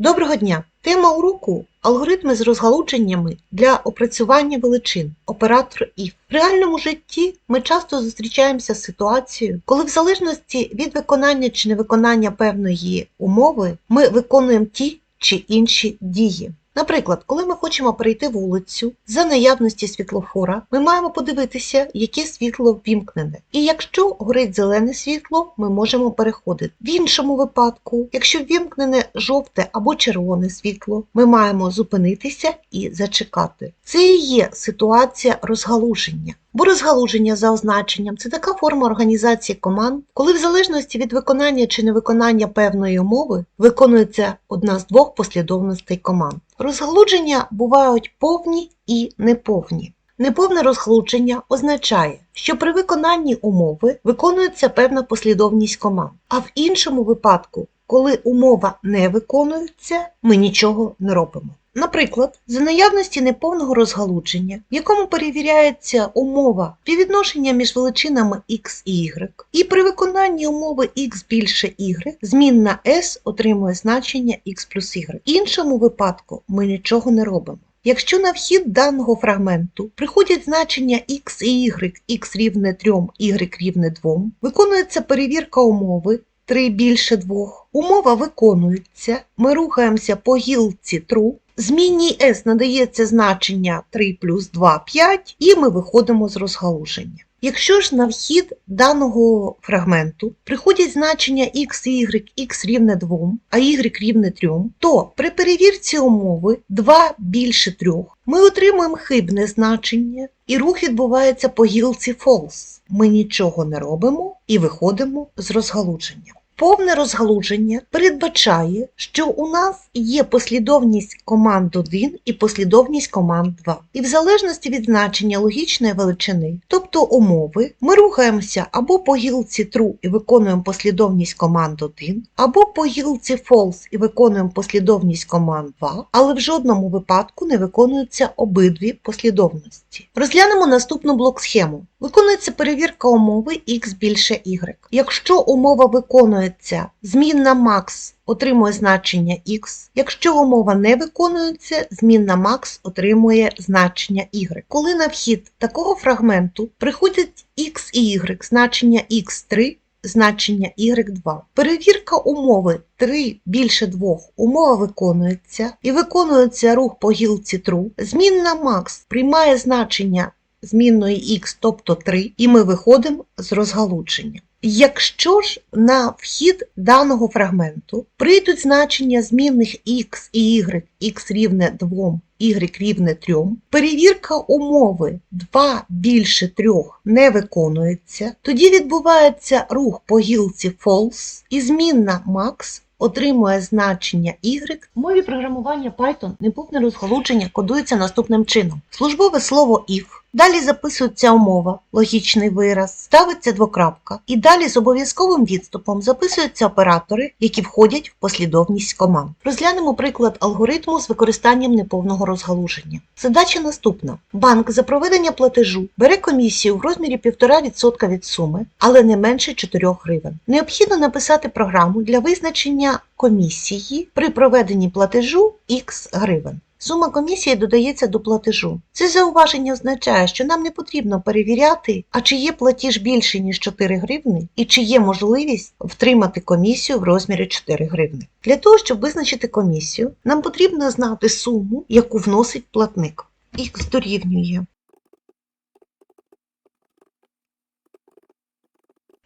Доброго дня! Тема уроку алгоритми з розгалудженнями для опрацювання величин. Оператор if. В реальному житті ми часто зустрічаємося з ситуацією, коли в залежності від виконання чи невиконання певної умови ми виконуємо ті чи інші дії. Наприклад, коли ми хочемо перейти вулицю за наявності світлофора, ми маємо подивитися, яке світло ввімкнене. І якщо горить зелене світло, ми можемо переходити. В іншому випадку, якщо вімкнене жовте або червоне світло, ми маємо зупинитися і зачекати. Це і є ситуація розгалуження. Бо розгалуження за означенням це така форма організації команд, коли в залежності від виконання чи невиконання певної умови виконується одна з двох послідовностей команд. Розгалудження бувають повні і неповні. Неповне розгалудження означає, що при виконанні умови виконується певна послідовність команд, а в іншому випадку, коли умова не виконується, ми нічого не робимо. Наприклад, за наявності неповного розгалудження, в якому перевіряється умова співвідношення між величинами x і y, і при виконанні умови x більше y, змінна s отримує значення x плюс y. В іншому випадку ми нічого не робимо. Якщо на вхід даного фрагменту приходять значення x і y, x рівне 3, y рівне 2, виконується перевірка умови 3 більше 2, умова виконується, ми рухаємося по гілці true, Змінній S надається значення 3 плюс 2 5, і ми виходимо з розгалуження. Якщо ж на вхід даного фрагменту приходять значення x і y, x рівне 2, а y рівне 3, то при перевірці умови 2 більше 3 ми отримуємо хибне значення, і рух відбувається по гілці false. Ми нічого не робимо і виходимо з розгалуження. Повне розгалуження передбачає, що у нас є послідовність команд 1 і послідовність команд 2. І в залежності від значення логічної величини, тобто умови, ми рухаємося або по гілці true і виконуємо послідовність команд 1, або по гілці false і виконуємо послідовність команд 2, але в жодному випадку не виконуються обидві послідовності. Розглянемо наступну блок-схему. Виконується перевірка умови x більше y. Якщо умова виконується, змінна max отримує значення x. Якщо умова не виконується, змінна max отримує значення y. Коли на вхід такого фрагменту приходять x і y, значення x3, значення y2. Перевірка умови 3 більше 2 умова виконується і виконується рух по гілці true. Змінна max приймає значення змінної x, тобто 3, і ми виходимо з розгалудження. Якщо ж на вхід даного фрагменту прийдуть значення змінних x і y, x рівне 2, y рівне 3, перевірка умови 2 більше 3 не виконується, тоді відбувається рух по гілці false і змінна max отримує значення y. В мові програмування Python неповне розгалудження кодується наступним чином. Службове слово if, далі записується умова, логічний вираз, ставиться двокрапка, і далі з обов'язковим відступом записуються оператори, які входять в послідовність команд. Розглянемо приклад алгоритму з використанням неповного розгалуження. Задача наступна. Банк за проведення платежу бере комісію в розмірі 1,5% від суми, але не менше 4 гривень. Необхідно написати програму для визначення комісії при проведенні платежу X гривень. Сума комісії додається до платежу. Це зауваження означає, що нам не потрібно перевіряти, а чи є платіж більше, ніж 4 гривни, і чи є можливість втримати комісію в розмірі 4 гривни. Для того, щоб визначити комісію, нам потрібно знати суму, яку вносить платник. Х дорівнює.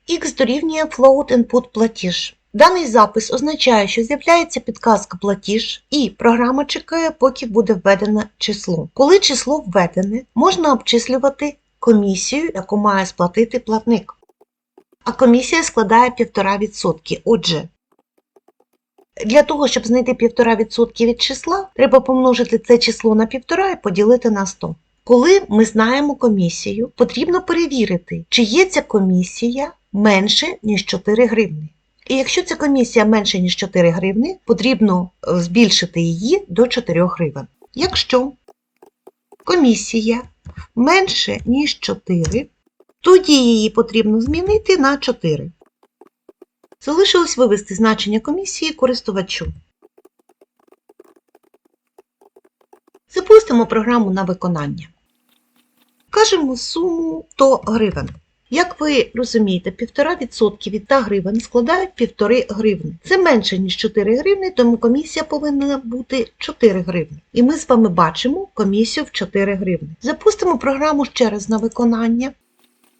Х дорівнює float input платіж. Даний запис означає, що з'являється підказка платіж, і програма чекає, поки буде введене число. Коли число введене, можна обчислювати комісію, яку має сплатити платник. А комісія складає 1,5%. Отже, для того, щоб знайти 1,5% від числа, треба помножити це число на 1,5 і поділити на 100. Коли ми знаємо комісію, потрібно перевірити, чи є ця комісія менше, ніж 4 гривні. І якщо ця комісія менше, ніж 4 гривні, потрібно е, збільшити її до 4 гривень. Якщо комісія менше, ніж 4, тоді її потрібно змінити на 4. Залишилось вивести значення комісії користувачу. Запустимо програму на виконання. Кажемо суму 100 гривень. Як ви розумієте, 1,5% від 100 гривень складають 1,5 гривни. Це менше, ніж 4 гривни, тому комісія повинна бути 4 гривні. І ми з вами бачимо комісію в 4 гривні. Запустимо програму ще раз на виконання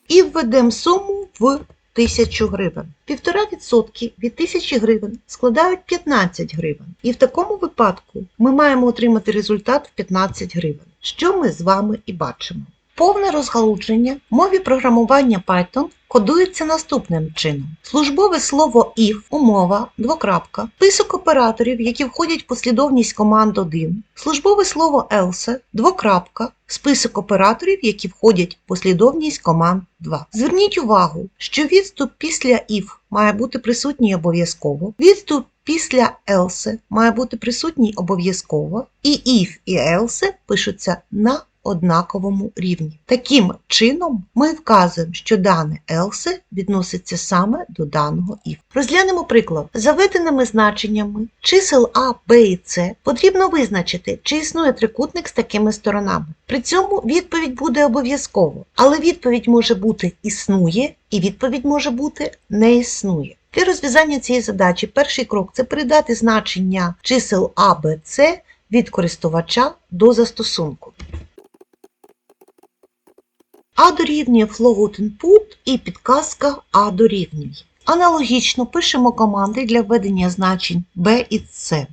і введемо суму в 1000 гривень. 1,5% від 1000 гривень складають 15 гривень. І в такому випадку ми маємо отримати результат в 15 гривень, що ми з вами і бачимо. Повне розгалудження мові програмування Python кодується наступним чином. Службове слово if, умова, двокрапка, список операторів, які входять в послідовність команд 1, службове слово else, двокрапка, список операторів, які входять в послідовність команд 2. Зверніть увагу, що відступ після if має бути присутній обов'язково, відступ після else має бути присутній обов'язково, і if і else пишуться на однаковому рівні. Таким чином, ми вказуємо, що дане else відноситься саме до даного if. Розглянемо приклад. Заведеними значеннями чисел А, Б і С потрібно визначити, чи існує трикутник з такими сторонами. При цьому відповідь буде обов'язково, але відповідь може бути існує, і відповідь може бути не існує. Для розв'язання цієї задачі перший крок це передати значення чисел А, Б, С від користувача до застосунку. А дорівнює float input і підказка А дорівнює. Аналогічно пишемо команди для введення значень B і C.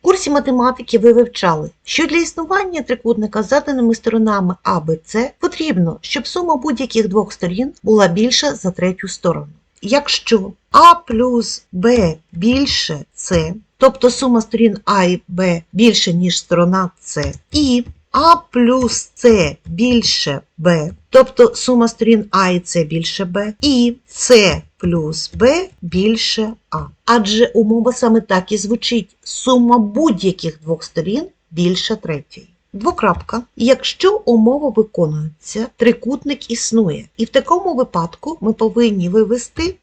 В курсі математики ви вивчали, що для існування трикутника з заданими сторонами А, Б, С потрібно, щоб сума будь-яких двох сторін була більша за третю сторону. Якщо А плюс Б більше С, тобто сума сторін А і Б більше, ніж сторона С, і А плюс С більше Б, тобто сума сторін А і С більше Б, і С плюс Б більше А. Адже умова саме так і звучить: сума будь-яких двох сторін більше третьої. Двокрапка. Якщо умова виконується, трикутник існує. І в такому випадку ми повинні вивести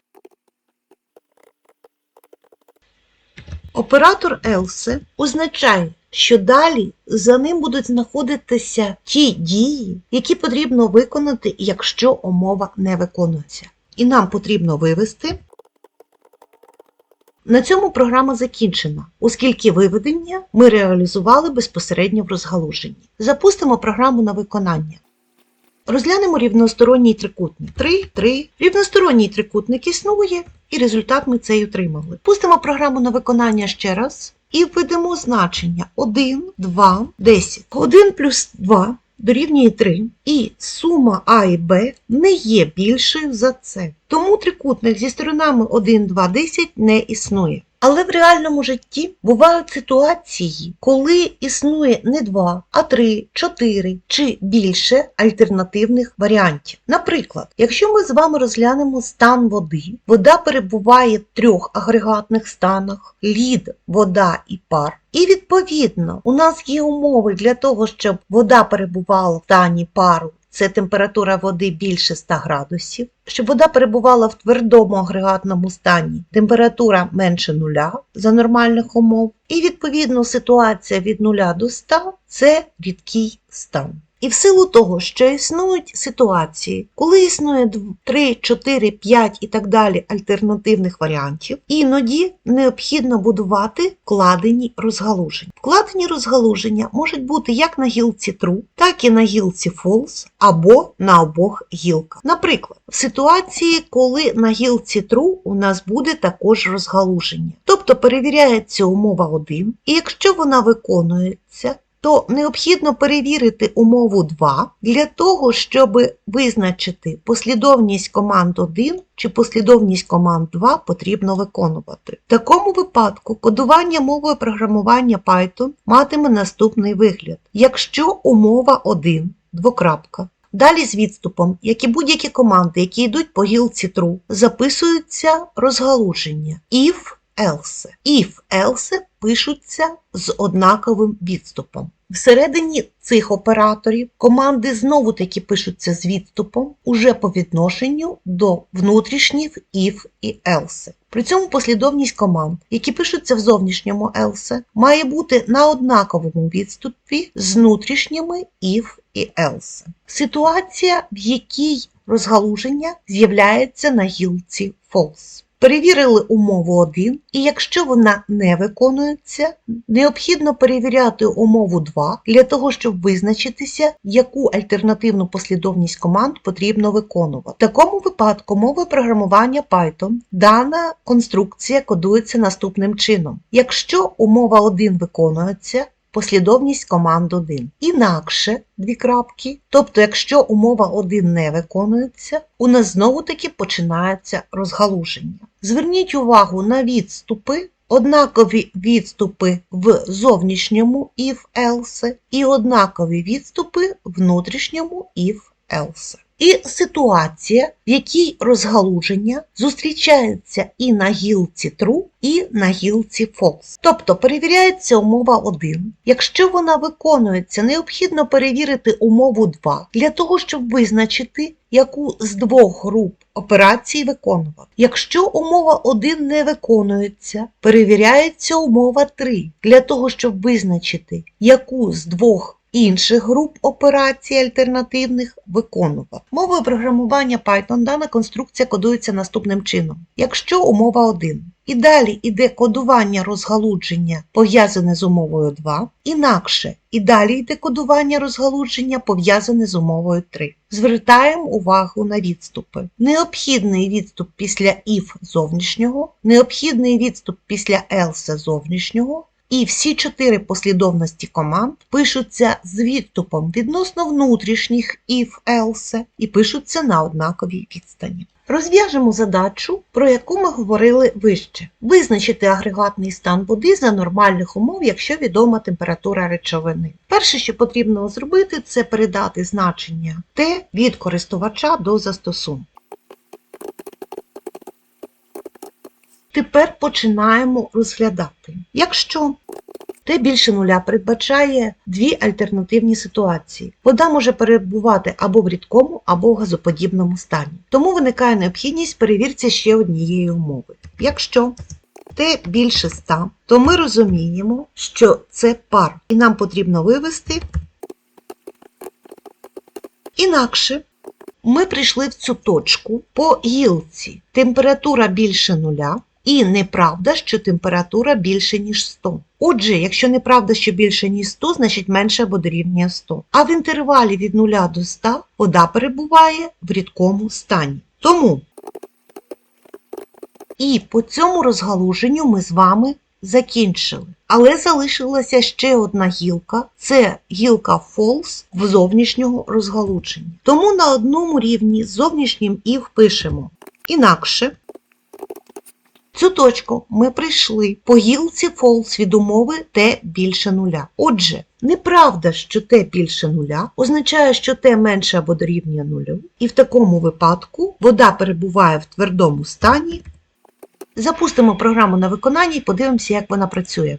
оператор else означає, що далі за ним будуть знаходитися ті дії, які потрібно виконати, якщо умова не виконується. І нам потрібно вивести. На цьому програма закінчена, оскільки виведення ми реалізували безпосередньо в розгалуженні. Запустимо програму на виконання. Розглянемо рівносторонній трикутник. 3, 3. Рівносторонній трикутник існує, і результат ми цей отримали. Пустимо програму на виконання ще раз і введемо значення 1, 2, 10. 1 плюс 2 дорівнює 3, і сума А і Б не є більшою за С. Тому трикутник зі сторонами 1, 2, 10 не існує. Але в реальному житті бувають ситуації, коли існує не 2, а 3, 4 чи більше альтернативних варіантів. Наприклад, якщо ми з вами розглянемо стан води, вода перебуває в трьох агрегатних станах: лід, вода і пар. І відповідно у нас є умови для того, щоб вода перебувала в стані пару. Це температура води більше 100 градусів. Щоб вода перебувала в твердому агрегатному стані, температура менше нуля за нормальних умов. І відповідно ситуація від 0 до 100 – це рідкий стан. І в силу того, що існують ситуації, коли існує 3, 4, 5 і так далі альтернативних варіантів, іноді необхідно будувати вкладені розгалуження. Вкладені розгалуження можуть бути як на гілці true, так і на гілці false, або на обох гілках. Наприклад, в ситуації, коли на гілці true у нас буде також розгалуження. Тобто перевіряється умова 1, і якщо вона виконується, то необхідно перевірити умову 2 для того, щоб визначити послідовність команд 1 чи послідовність команд 2 потрібно виконувати. В такому випадку кодування мовою програмування Python матиме наступний вигляд. Якщо умова 1, двокрапка, Далі з відступом, як і будь-які команди, які йдуть по гілці true, записуються розгалуження if else. If, else пишуться з однаковим відступом. Всередині цих операторів команди знову таки пишуться з відступом уже по відношенню до внутрішніх if і else. При цьому послідовність команд, які пишуться в зовнішньому else, має бути на однаковому відступі з внутрішніми if і else. Ситуація, в якій розгалуження з'являється на гілці false. Перевірили умову 1, і якщо вона не виконується, необхідно перевіряти умову 2 для того, щоб визначитися, яку альтернативну послідовність команд потрібно виконувати. В такому випадку мовою програмування Python дана конструкція кодується наступним чином. Якщо умова 1 виконується, послідовність команд 1. Інакше дві крапки. Тобто, якщо умова 1 не виконується, у нас знову таки починається розгалуження. Зверніть увагу на відступи, однакові відступи в зовнішньому if else і однакові відступи в внутрішньому if else. І ситуація, в якій розгалуження зустрічається і на гілці true, і на гілці false. Тобто перевіряється умова 1. Якщо вона виконується, необхідно перевірити умову 2 для того, щоб визначити, яку з двох груп операцій виконувати. Якщо умова 1 не виконується, перевіряється умова 3 для того, щоб визначити, яку з двох інших груп операцій альтернативних виконувати. Мовою програмування Python дана конструкція кодується наступним чином. Якщо умова 1 і далі йде кодування розгалудження пов'язане з умовою 2, інакше і далі йде кодування розгалудження пов'язане з умовою 3. Звертаємо увагу на відступи. Необхідний відступ після if зовнішнього, необхідний відступ після else зовнішнього, і всі чотири послідовності команд пишуться з відступом відносно внутрішніх if else і пишуться на однаковій відстані. Розв'яжемо задачу, про яку ми говорили вище. Визначити агрегатний стан води за нормальних умов, якщо відома температура речовини. Перше, що потрібно зробити, це передати значення Т від користувача до застосунку. Тепер починаємо розглядати. Якщо Т більше нуля передбачає дві альтернативні ситуації. Вода може перебувати або в рідкому, або в газоподібному стані. Тому виникає необхідність перевірці ще однієї умови. Якщо Т більше 100, то ми розуміємо, що це пар, і нам потрібно вивести. Інакше ми прийшли в цю точку по гілці. Температура більше нуля. І неправда, що температура більше, ніж 100. Отже, якщо неправда, що більше, ніж 100, значить менше або дорівнює 100. А в інтервалі від 0 до 100 вода перебуває в рідкому стані. Тому і по цьому розгалуженню ми з вами закінчили. Але залишилася ще одна гілка це гілка false в зовнішнього розгалуження. Тому на одному рівні з зовнішнім і впишемо. Інакше. Цю точку ми прийшли по гілці false від умови t більше нуля. Отже, неправда, що t більше нуля означає, що t менше або дорівнює нулю, і в такому випадку вода перебуває в твердому стані. Запустимо програму на виконання і подивимося, як вона працює.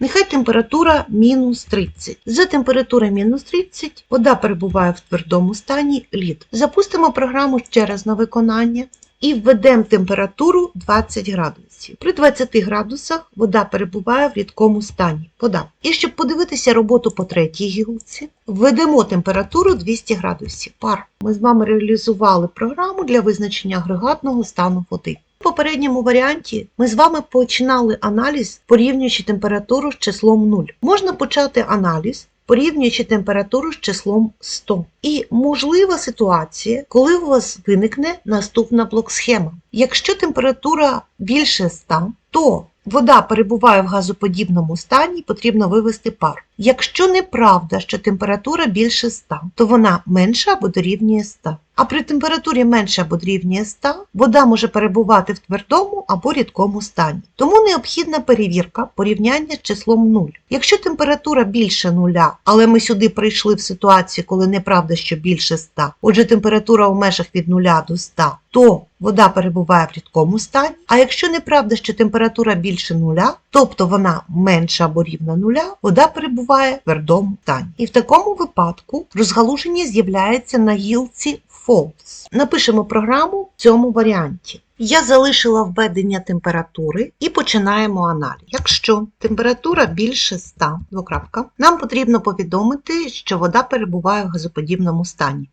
Нехай температура мінус 30. За температури мінус 30 вода перебуває в твердому стані лід. Запустимо програму ще раз на виконання і введемо температуру 20 градусів. При 20 градусах вода перебуває в рідкому стані. Вода. І щоб подивитися роботу по третій гілці, введемо температуру 200 градусів. Пар. Ми з вами реалізували програму для визначення агрегатного стану води. В попередньому варіанті ми з вами починали аналіз, порівнюючи температуру з числом 0. Можна почати аналіз, порівнюючи температуру з числом 100. І можлива ситуація, коли у вас виникне наступна блок-схема. Якщо температура більше 100, то вода перебуває в газоподібному стані, потрібно вивести пар. Якщо неправда, що температура більше 100, то вона менша або дорівнює 100. А при температурі менше або дорівнює 100 вода може перебувати в твердому або рідкому стані. Тому необхідна перевірка порівняння з числом 0. Якщо температура більше нуля, але ми сюди прийшли в ситуацію, коли неправда, що більше 100, отже температура у межах від 0 до 100, то вода перебуває в рідкому стані. А якщо неправда, що температура більше нуля, тобто вона менша або рівна нуля, вода перебуває в твердому стані. І в такому випадку розгалуження з'являється на гілці false. Напишемо програму в цьому варіанті. Я залишила введення температури і починаємо аналіз. Якщо температура більше 100, двокрапка, нам потрібно повідомити, що вода перебуває в газоподібному стані.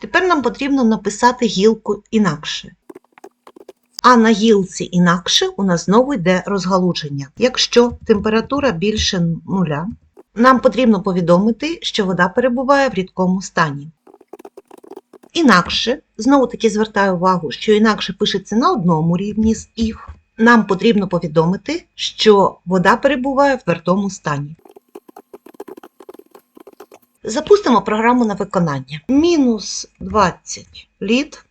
Тепер нам потрібно написати гілку інакше. А на гілці інакше у нас знову йде розгалуження. Якщо температура більше нуля, нам потрібно повідомити, що вода перебуває в рідкому стані. Інакше, знову таки звертаю увагу, що інакше пишеться на одному рівні з if. Нам потрібно повідомити, що вода перебуває в твердому стані. Запустимо програму на виконання. Мінус 20 літ,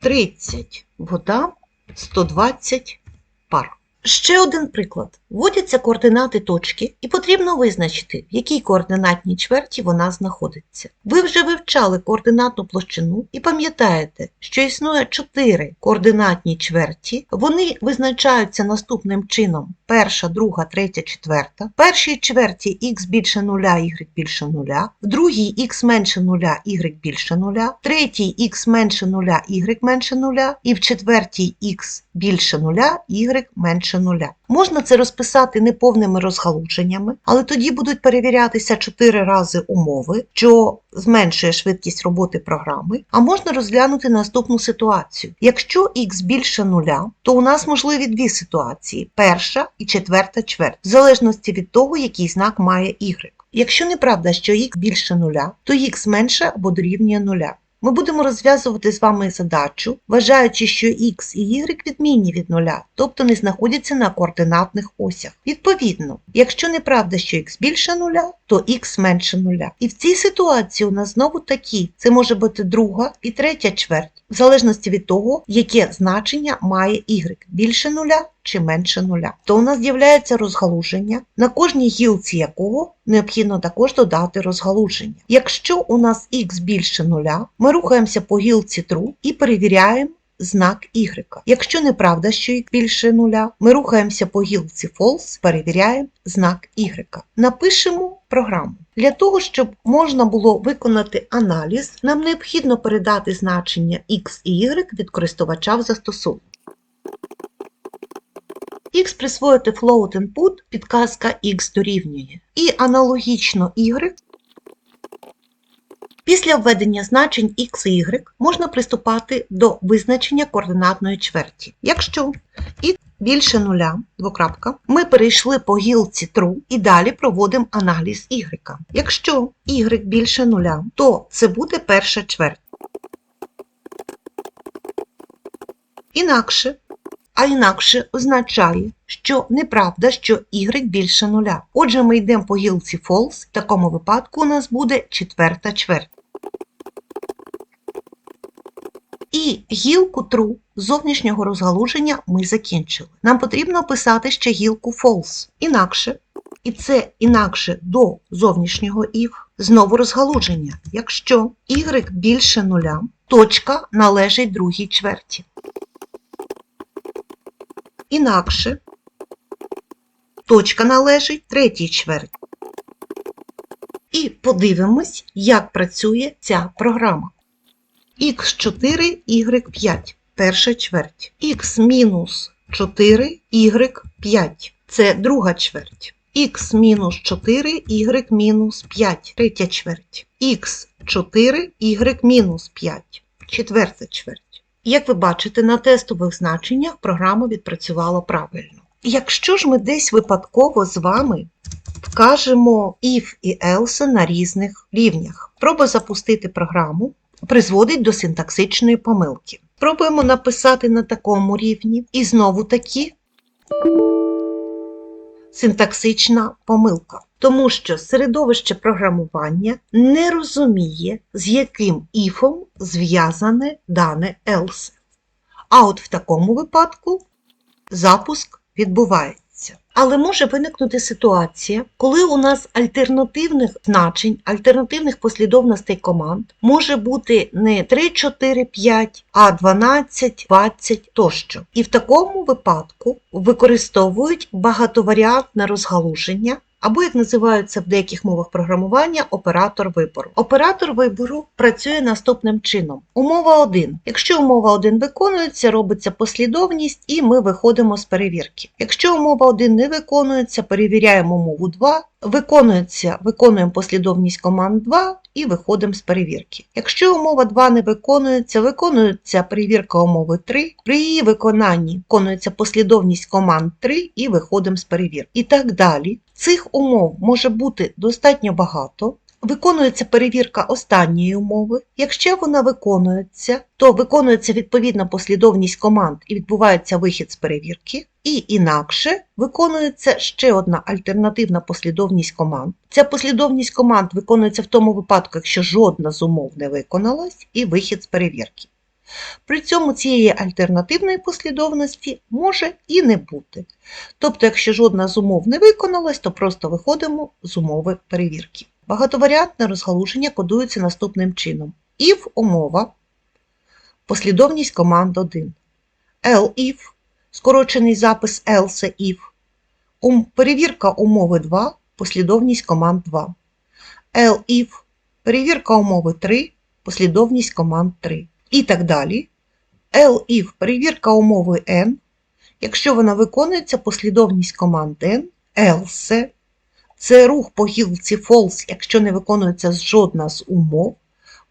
30 вода, 120 пар. Ще один приклад. Вводяться координати точки і потрібно визначити, в якій координатній чверті вона знаходиться. Ви вже вивчали координатну площину і пам'ятаєте, що існує 4 координатні чверті. Вони визначаються наступним чином: перша, друга, третя, четверта. В першій чверті х більше нуля, y більше нуля, в другій х менше нуля, y більше нуля, в третій х менше нуля, y менше нуля, і в четвертій х більше нуля, y менше нуля. Можна це розписати неповними розгалуженнями, але тоді будуть перевірятися 4 рази умови, що зменшує швидкість роботи програми. А можна розглянути наступну ситуацію. Якщо х більше нуля, то у нас можливі дві ситуації: перша і четверта чверть, в залежності від того, який знак має y. Якщо неправда, що х більше нуля, то х менше або дорівнює нуля. Ми будемо розв'язувати з вами задачу, вважаючи, що x і y відмінні від нуля, тобто не знаходяться на координатних осях. Відповідно, якщо неправда, що x більше нуля, то x менше нуля. І в цій ситуації у нас знову такі: це може бути друга і третя чверть, в залежності від того, яке значення має y більше нуля чи менше нуля. То у нас з'являється розгалуження, на кожній гілці якого необхідно також додати розгалуження. Якщо у нас х більше нуля, ми рухаємося по гілці true і перевіряємо знак y. Якщо неправда, що х більше нуля, ми рухаємося по гілці false, перевіряємо знак y. Напишемо програму. Для того, щоб можна було виконати аналіз, нам необхідно передати значення x і y від користувача в застосунок. X присвоїти float input, підказка X дорівнює. І аналогічно Y. Після введення значень X і Y можна приступати до визначення координатної чверті. Якщо X більше нуля, двокрапка, ми перейшли по гілці true і далі проводимо аналіз Y. Якщо Y більше нуля, то це буде перша чверть. Інакше а інакше означає, що неправда, що y більше нуля. Отже, ми йдемо по гілці false, в такому випадку у нас буде четверта чверть. І гілку true зовнішнього розгалуження ми закінчили. Нам потрібно описати ще гілку false. Інакше, і це інакше до зовнішнього if, знову розгалуження. Якщо y більше нуля, точка належить другій чверті. Інакше точка належить третій чверті. І подивимось, як працює ця програма. х4, y5 перша чверть. х мінус 4, y5 це друга чверть. х мінус 4, y мінус 5 третя чверть. х4, y мінус 5 четверта чверть. Як ви бачите, на тестових значеннях програма відпрацювала правильно. Якщо ж ми десь випадково з вами вкажемо if і else на різних рівнях, проба запустити програму призводить до синтаксичної помилки. Пробуємо написати на такому рівні і знову таки синтаксична помилка, тому що середовище програмування не розуміє, з яким іфом зв'язане дане else. А от в такому випадку запуск відбувається. Але може виникнути ситуація, коли у нас альтернативних значень, альтернативних послідовностей команд може бути не 3, 4, 5, а 12, 20 тощо. І в такому випадку використовують багатоваріантне розгалуження. Або, як називаються в деяких мовах програмування, оператор вибору. Оператор вибору працює наступним чином. Умова 1. Якщо умова 1 виконується, робиться послідовність і ми виходимо з перевірки. Якщо умова 1 не виконується, перевіряємо умову 2, виконується, виконуємо послідовність команд 2 і виходимо з перевірки. Якщо умова 2 не виконується, виконується перевірка умови 3, при її виконанні виконується послідовність команд 3 і виходимо з перевірки. І так далі. Цих умов може бути достатньо багато. Виконується перевірка останньої умови. Якщо вона виконується, то виконується відповідна послідовність команд і відбувається вихід з перевірки. І інакше виконується ще одна альтернативна послідовність команд. Ця послідовність команд виконується в тому випадку, якщо жодна з умов не виконалась, і вихід з перевірки. При цьому цієї альтернативної послідовності може і не бути. Тобто, якщо жодна з умов не виконалась, то просто виходимо з умови перевірки. Багатоваріантне розгалуження кодується наступним чином. if умова, послідовність команд 1. elif, скорочений запис else if, перевірка умови 2, послідовність команд 2. elif, перевірка умови 3, послідовність команд 3 і так далі. elif – перевірка умови n. Якщо вона виконується, послідовність команд n, else – це рух по гілці false, якщо не виконується жодна з умов,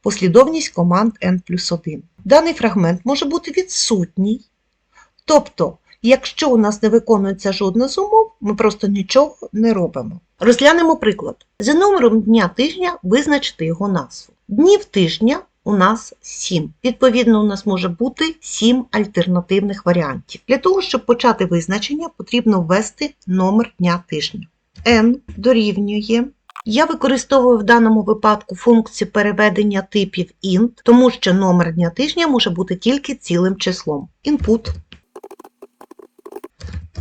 послідовність команд n плюс 1. Даний фрагмент може бути відсутній. Тобто, якщо у нас не виконується жодна з умов, ми просто нічого не робимо. Розглянемо приклад. За номером дня тижня визначити його назву. Днів тижня у нас 7. Відповідно, у нас може бути 7 альтернативних варіантів. Для того, щоб почати визначення, потрібно ввести номер дня тижня. n дорівнює. Я використовую в даному випадку функцію переведення типів int, тому що номер дня тижня може бути тільки цілим числом. Input.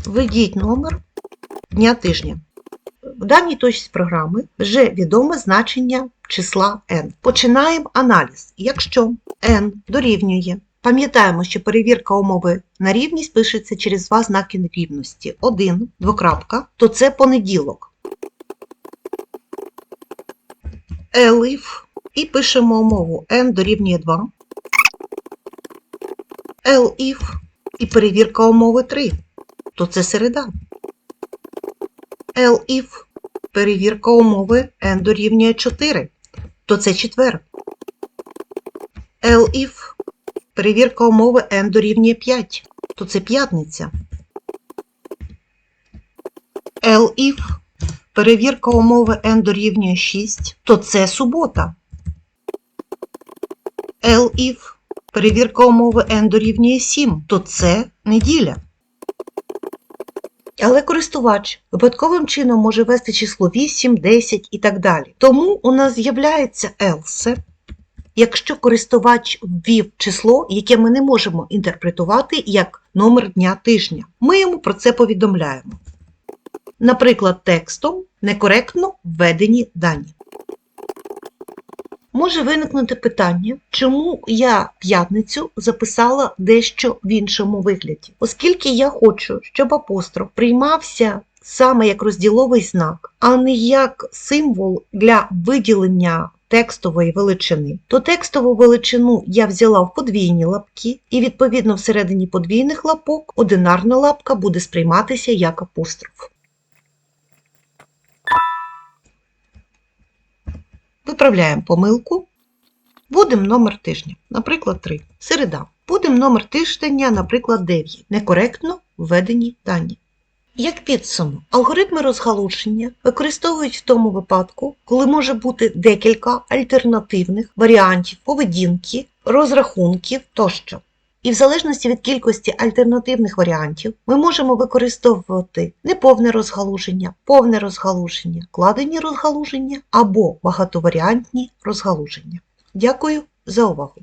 Введіть номер дня тижня. В даній точці програми вже відоме значення числа n. Починаємо аналіз. Якщо n дорівнює, пам'ятаємо, що перевірка умови на рівність пишеться через два знаки рівності. 1, двокрапка, то це понеділок. elif і пишемо умову n дорівнює 2. elif і перевірка умови 3, то це середа. elif перевірка умови n дорівнює 4, то це четвер. elif перевірка умови n дорівнює 5, то це п'ятниця. elif перевірка умови n дорівнює 6, то це субота. elif перевірка умови n дорівнює 7, то це неділя. Але користувач випадковим чином може ввести число 8, 10 і так далі. Тому у нас з'являється else, якщо користувач ввів число, яке ми не можемо інтерпретувати як номер дня тижня. Ми йому про це повідомляємо. Наприклад, текстом некоректно введені дані. Може виникнути питання, чому я п'ятницю записала дещо в іншому вигляді. Оскільки я хочу, щоб апостроф приймався саме як розділовий знак, а не як символ для виділення текстової величини, то текстову величину я взяла в подвійні лапки, і відповідно всередині подвійних лапок одинарна лапка буде сприйматися як апостроф. Виправляємо помилку. Будемо номер тижня, наприклад, 3. Середа. Будемо номер тижня, наприклад, 9. Некоректно введені дані. Як підсумок, алгоритми розгалучення використовують в тому випадку, коли може бути декілька альтернативних варіантів поведінки, розрахунків тощо. І в залежності від кількості альтернативних варіантів ми можемо використовувати неповне розгалуження, повне розгалуження, кладені розгалуження або багатоваріантні розгалуження. Дякую за увагу!